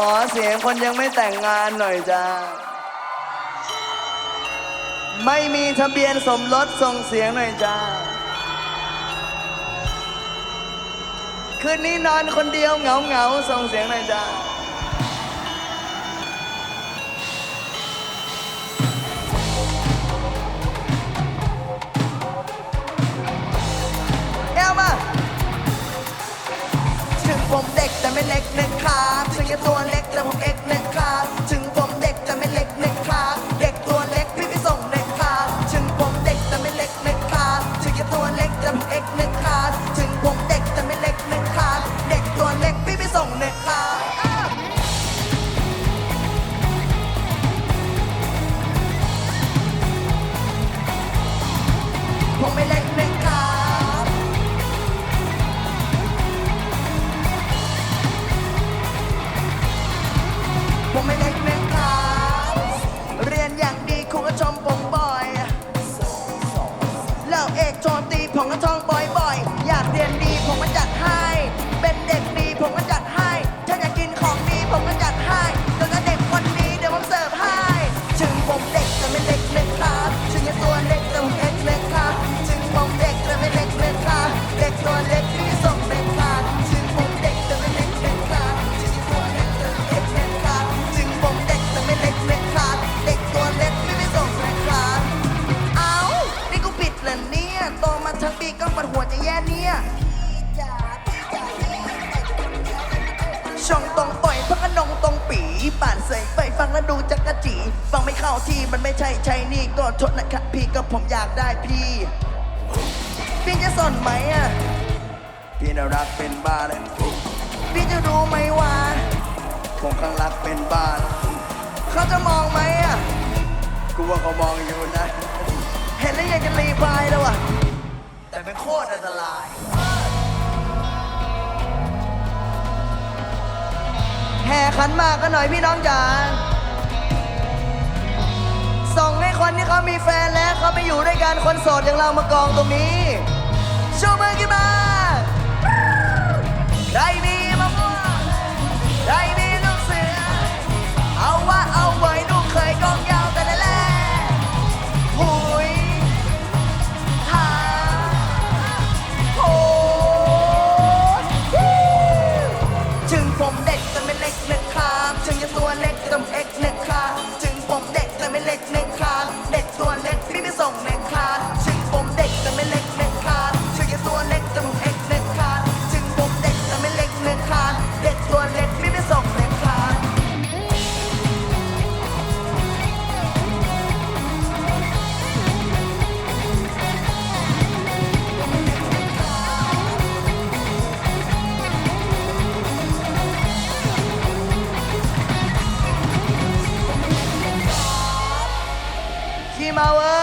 ขอเสียงคนยังไม่แต่งงานหน่อยจ้า ไม่มีทะเบียนสมรสส่งเสียงหน่อยจ้า คืนนี้นอนคนเดียวเหงาเหงาส่งเสียงหน่อยจ้า นะ กโจมตีผมก็ท่องบ่อยๆ อยากเรียนดีผมก็จัด เนี่ย ช่องตรงต่อยพักกระนงตรงปีป่านใส่ไปฟังแล้วดูจักกะจี ฟังไม่เข้าที่มันไม่ใช่ใช่นี่ก็โทษนะครับพี่ก็ผมอยากได้พี่ พี่จะสนไหมอะ พี่น่ารักเป็นบ้าเลยพี่จะรู้ไหมว่า ผมข้างรักเป็นบ้าเขาจะมองไหมอะ กูว่าเขามองอยู่นะ แห่ขันมากกันหน่อยพี่น้องจ๋าส่งให้คนที่เขามีแฟนแล้วเขาไปอยู่ด้วยกันคนโสดอย่างเรามากองตรงนี้ชูมือขึ้นมาใครมีมะม่วงใครมีลูกเสือ เอาว่าเอาไว้ลูกเคยกองยาวแต่ละแลหุยหาโหถึงผมเด็ก ต่ไม่เล็กนะครับถึงจะตัวเล็กแต่ผมเอ็ก ็ก ขี่มาเว้